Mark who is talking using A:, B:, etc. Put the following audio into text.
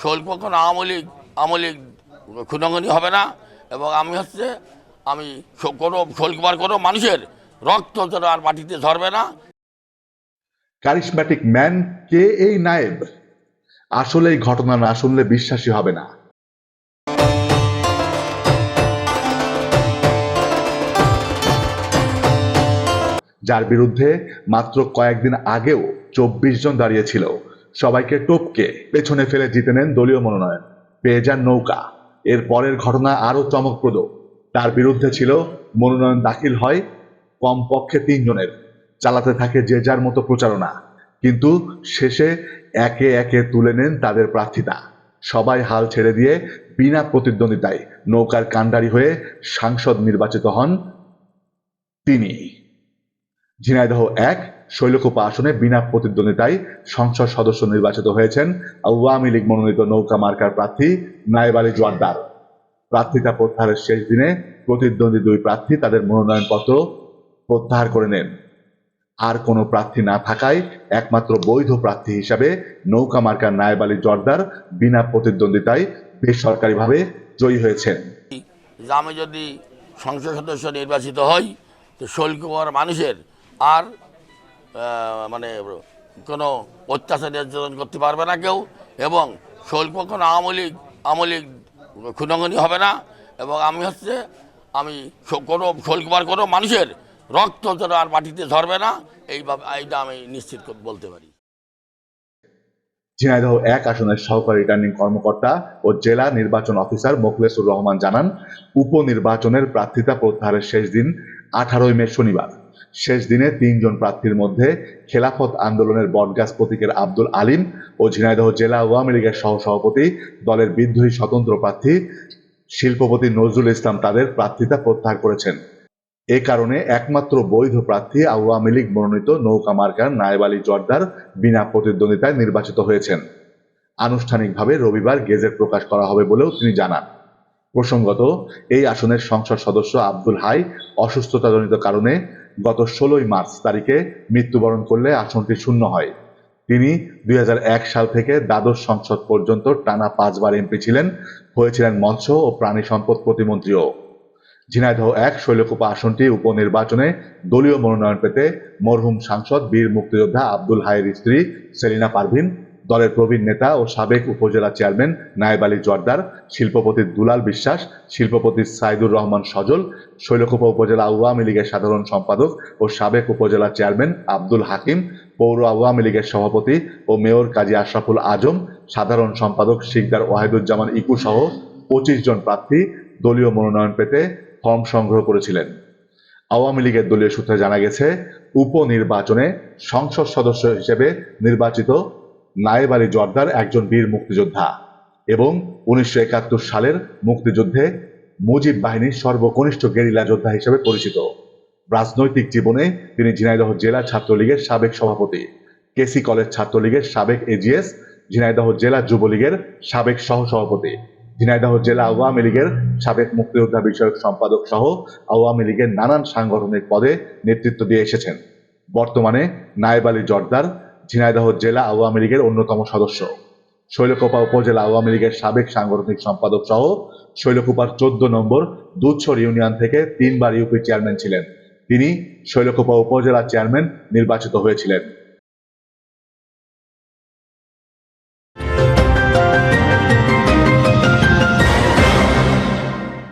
A: শৈল কখনো আওয়ামী লীগ আওয়ামী লীগ খুনাখুনি হবে না এবং আমি হচ্ছে, আমি কোনো শৈলকুমার কোনো মানুষের রক্ত যেন আর মাটিতে ধরবে না।
B: কারিশম্যাটিক ম্যান কে এই নায়েব? আসলে এই ঘটনা না শুনলে বিশ্বাসী হবে না। যার বিরুদ্ধে মাত্র কয়েকদিন আগেও চব্বিশ জন দাঁড়িয়েছিল। সবাইকে টপকে পেছনে ফেলে জিতে নেন দলীয় মনোনয়ন। পেয়ে যান নৌকা। এর পরের ঘটনা আরও চমকপ্রদ। তার বিরুদ্ধে ছিল মনোনয়ন দাখিল হয় কমপক্ষে তিনজনের। চালাতে থাকে যে যার মতো প্রচারণা। কিন্তু শেষে একে একে তুলে নেন তাদের প্রার্থিতা সবাই হাল ছেড়ে দিয়ে বিনা প্রতিদ্বন্দ্বিতায় নৌকার কাণ্ডারি হয়ে সাংসদ নির্বাচিত হন তিনি। ঝিনাইদহ এক শৈলকুপা আসনে বিনা প্রতিদ্বন্দ্বিতায় সংসদ সদস্য নির্বাচিত হয়েছেন আওয়ামী লীগ মনোনীত নৌকা মার্কার প্রার্থী নায়েব আলী জোয়ারদার প্রার্থিতা প্রত্যাহারের শেষ দিনে প্রতিদ্বন্দ্বী দুই প্রার্থী তাদের মনোনয়নপত্র প্রত্যাহার করে নেন। আর কোনো প্রার্থী না থাকায় একমাত্র বৈধ প্রার্থী হিসাবে নৌকা মার্কার নায়েব আলী জর্দার বিনা প্রতিদ্বন্দ্বিতায় বেসরকারিভাবে জয়ী হয়েছেন।
A: আমি যদি সংসদ সদস্য নির্বাচিত হই তো শৈলকুমার মানুষের আর মানে কোনো অত্যাচার নির্যাতন করতে পারবে না কেউ এবং শৈলকুমার কোনো আওয়ামী লীগ আওয়ামী লীগ খুনাখুনি হবে না এবং আমি হচ্ছে, আমি কোনো শৈলকুমার কোনো মানুষের রক্ত যেন আর মাটিতে ধরবে না, এইভাবে, এইটা আমি নিশ্চিত বলতে পারি।
B: ঝিনাইদহ এক আসনের সহকারী রিটার্নিং কর্মকর্তা ও জেলা নির্বাচন অফিসার মোখলেসুর রহমান জানান, উপনির্বাচনের প্রার্থিতা প্রত্যাহারের শেষ দিন আঠারোই মে শনিবার। শেষ দিনে তিনজন প্রার্থীর মধ্যে খেলাফত আন্দোলনের বটগাছ প্রতীকের আব্দুল আলিম ও ঝিনাইদহ জেলা আওয়ামী লীগের সহসভাপতি, দলের বিদ্রোহী স্বতন্ত্র প্রার্থী শিল্পপতি নজরুল ইসলাম তাদের প্রার্থিতা প্রত্যাহার করেছেন। এ কারণে একমাত্র বৈধ প্রার্থী আওয়ামী লীগ মনোনীত নৌকা মার্কার নায়েব আলী জর্দার বিনা প্রতিদ্বন্দ্বিতায় নির্বাচিত হয়েছেন। আনুষ্ঠানিকভাবে রবিবার গেজেট প্রকাশ করা হবে বলেও তিনি জানান। প্রসঙ্গত, এই আসনের সংসদ সদস্য আব্দুল হাই অসুস্থতাজনিত কারণে গত ষোলোই মার্চ তারিখে মৃত্যুবরণ করলে আসনটি শূন্য হয়। তিনি দুই হাজার এক সাল থেকে দ্বাদশ সংসদ পর্যন্ত টানা পাঁচবার এমপি ছিলেন, হয়েছিলেন মৎস্য ও প্রাণী সম্পদ প্রতিমন্ত্রীও। ঝিনাইদহ এক শৈলকুপা আসনটি উপনির্বাচনে দলীয় মনোনয়ন পেতে মরহুম সাংসদ বীর মুক্তিযোদ্ধা আব্দুল হাইয়ের স্ত্রী সেলিনা পারভিন দলের প্রবীণ নেতা ও সাবেক উপজেলা চেয়ারম্যান নায়েব আলী জর্দার শিল্পপতি দুলাল বিশ্বাস, শিল্পপতি সাইদুর রহমান সজল, শৈলকুপা উপজেলা আওয়ামী লীগের সাধারণ সম্পাদক ও সাবেক উপজেলা চেয়ারম্যান আব্দুল হাকিম, পৌর আওয়ামী লীগের সভাপতি ও মেয়র কাজী আশরাফুল আজম, সাধারণ সম্পাদক শিকদার ওয়াহিদুজ্জামান ইকু সহ পঁচিশ জন প্রার্থী দলীয় মনোনয়ন পেতে ফর্ম সংগ্রহ করেছিলেন। আওয়ামী লীগের দলীয় সূত্রে জানা গেছে, উপনির্বাচনে সংসদ সদস্য হিসেবে নির্বাচিত নায়েব আলী জর্দার একজন বীর মুক্তিযোদ্ধা এবং উনিশশো একাত্তর সালের মুক্তিযুদ্ধে মুজিব বাহিনীর সর্বকনিষ্ঠ গেরিলা যোদ্ধা হিসেবে পরিচিত। রাজনৈতিক জীবনে তিনি ঝিনাইদহ জেলা ছাত্রলীগের সাবেক সভাপতি, কেসি কলেজ ছাত্রলীগের সাবেক এজিএস, ঝিনাইদহ জেলা যুবলীগের সাবেক সহসভাপতি, ঝিনাইদহ জেলা আওয়ামী লীগের সাবেক মুক্তিযোদ্ধা বিষয়ক সম্পাদক সহ আওয়ামী লীগের নানান সাংগঠনিক পদে নেতৃত্ব দিয়ে এসেছেন। বর্তমানে নায়েব আলী জর্দার ঝিনাইদহ জেলা আওয়ামী লীগের অন্যতম সদস্য। শৈলকোপা উপজেলা আওয়ামী লীগের সাবেক সাংগঠনিক সম্পাদক সহ শৈলকোপার চোদ্দ নম্বর দুচ্ছর ইউনিয়ন থেকে তিনবার ইউপি চেয়ারম্যান ছিলেন। তিনি শৈলকোপা উপজেলা চেয়ারম্যান নির্বাচিত হয়েছিলেন।